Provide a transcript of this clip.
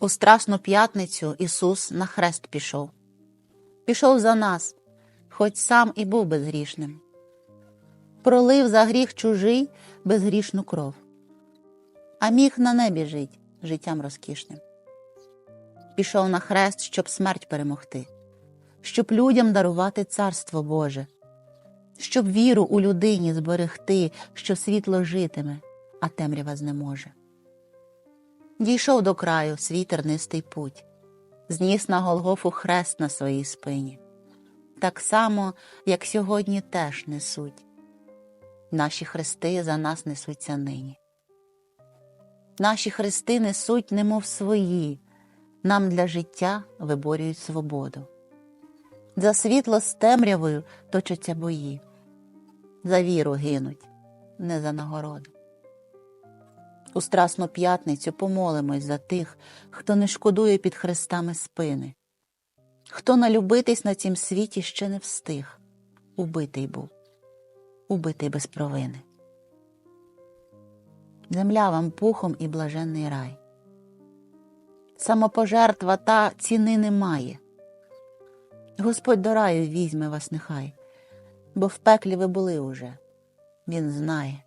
У Страсну п'ятницю Ісус на хрест пішов. Пішов за нас, хоч сам і був безгрішним. Пролив за гріх чужий безгрішну кров, а міг на небі жить життям розкішним. Пішов на хрест, щоб смерть перемогти, щоб людям дарувати царство Боже, щоб віру у людині зберегти, що світло житиме, а темрява знеможе. Дійшов до краю свій тернистий путь, зніс на Голгофу хрест на своїй спині, так само, як сьогодні теж несуть. Наші хрести за нас несуться нині. Наші хрести несуть, немов свої, нам для життя виборюють свободу. За світло з темрявою точаться бої, за віру гинуть, не за нагороду. У Страсну п'ятницю помолимось за тих, хто не шкодує під хрестами спини, хто налюбитись на цім світі ще не встиг, убитий був, убитий без провини. Земля вам пухом і блаженний рай. Самопожертва та ціни немає. Господь до раю візьме вас нехай, бо в пеклі ви були уже, Він знає.